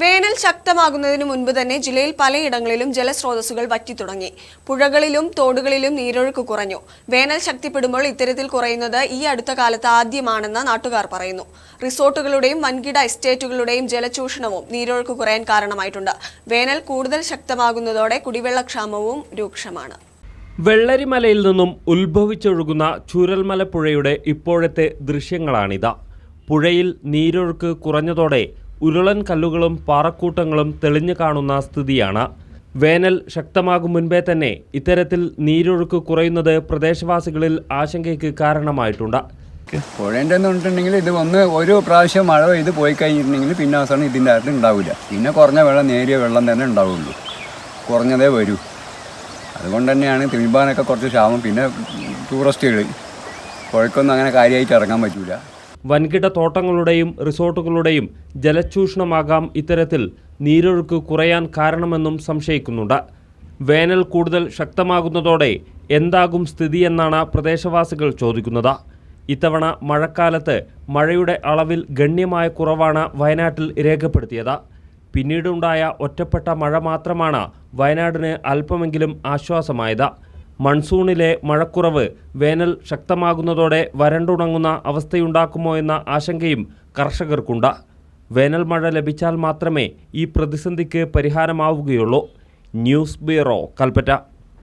വേനൽ ശക്തമാകുന്നതിന് മുൻപ് തന്നെ ജില്ലയിൽ പലയിടങ്ങളിലും ജലസ്രോതസ്സുകൾ വറ്റിത്തുടങ്ങി പുഴകളിലും തോടുകളിലും നീരൊഴുക്ക് കുറഞ്ഞു. വേനൽ ശക്തിപ്പെടുമ്പോൾ ഇത്തരത്തിൽ കുറയുന്നത് ഈ അടുത്ത കാലത്ത് ആദ്യമാണെന്ന് നാട്ടുകാർ പറയുന്നു. റിസോർട്ടുകളുടെയും വൻകിട എസ്റ്റേറ്റുകളുടെയും ജലചൂഷണവും നീരൊഴുക്ക് കുറയാൻ കാരണമായിട്ടുണ്ട്. വേനൽ കൂടുതൽ ശക്തമാകുന്നതോടെ കുടിവെള്ളക്ഷാമവും രൂക്ഷമാണ്. വെള്ളരിമലയിൽ നിന്നും ഉത്ഭവിച്ചൊഴുകുന്ന ചുരൽമലപ്പുഴയുടെ പുഴയുടെ ഇപ്പോഴത്തെ ദൃശ്യങ്ങളാണിത്. പുഴയിൽ നീരൊഴുക്ക് കുറഞ്ഞതോടെ ഉരുളൻ കല്ലുകളും പാറക്കൂട്ടങ്ങളും തെളിഞ്ഞു കാണുന്ന സ്ഥിതിയാണ്. വേനൽ ശക്തമാകും മുൻപേ തന്നെ ഇത്തരത്തിൽ നീരൊഴുക്ക് കുറയുന്നത് പ്രദേശവാസികളിൽ ആശങ്കയ്ക്ക് കാരണമായിട്ടുണ്ട്. പുഴേന്റെ എന്ന് പറഞ്ഞിട്ടുണ്ടെങ്കിൽ ഇത് വന്ന് ഒരു പ്രാവശ്യം മഴ പെയ്ത് പോയി കഴിഞ്ഞിട്ടുണ്ടെങ്കിൽ പിന്നെ അവസാനം ഇതിന്റെ അകത്ത് ഉണ്ടാവില്ല. പിന്നെ കുറഞ്ഞ വെള്ളം നേരിയ വെള്ളം തന്നെ ഉണ്ടാവുള്ളൂ. കുറഞ്ഞതേ വരൂ. അതുകൊണ്ട് തന്നെയാണ് തിരുമ്പാനൊക്കെ കുറച്ച് ക്ഷാമം. പിന്നെ ടൂറിസ്റ്റുകൾ പുഴയ്ക്കൊന്നും അങ്ങനെ കാര്യമായിട്ട് ഇറങ്ങാൻ പറ്റൂല. വൻകിട തോട്ടങ്ങളുടെയും റിസോർട്ടുകളുടെയും ജലചൂഷണമാകാം ഇത്തരത്തിൽ നീരൊഴുക്ക് കുറയാൻ കാരണമെന്നും സംശയിക്കുന്നുണ്ട്. വേനൽ കൂടുതൽ ശക്തമാകുന്നതോടെ എന്താകും സ്ഥിതിയെന്നാണ് പ്രദേശവാസികൾ ചോദിക്കുന്നത്. ഇത്തവണ മഴക്കാലത്ത് മഴയുടെ അളവിൽ ഗണ്യമായ കുറവാണ് വയനാട്ടിൽ രേഖപ്പെടുത്തിയത്. പിന്നീടുണ്ടായ ഒറ്റപ്പെട്ട മഴ മാത്രമാണ് വയനാടിന് അല്പമെങ്കിലും ആശ്വാസമായത്. മൺസൂണിലെ മഴക്കുറവ് വേനൽ ശക്തമാകുന്നതോടെ വരണ്ടുണങ്ങുന്ന അവസ്ഥയുണ്ടാക്കുമോ എന്ന ആശങ്കയും കർഷകർക്കുണ്ട്. വേനൽ മഴ ലഭിച്ചാൽ മാത്രമേ ഈ പ്രതിസന്ധിക്ക് പരിഹാരമാവുകയുള്ളൂ. News bureau Kalpetta.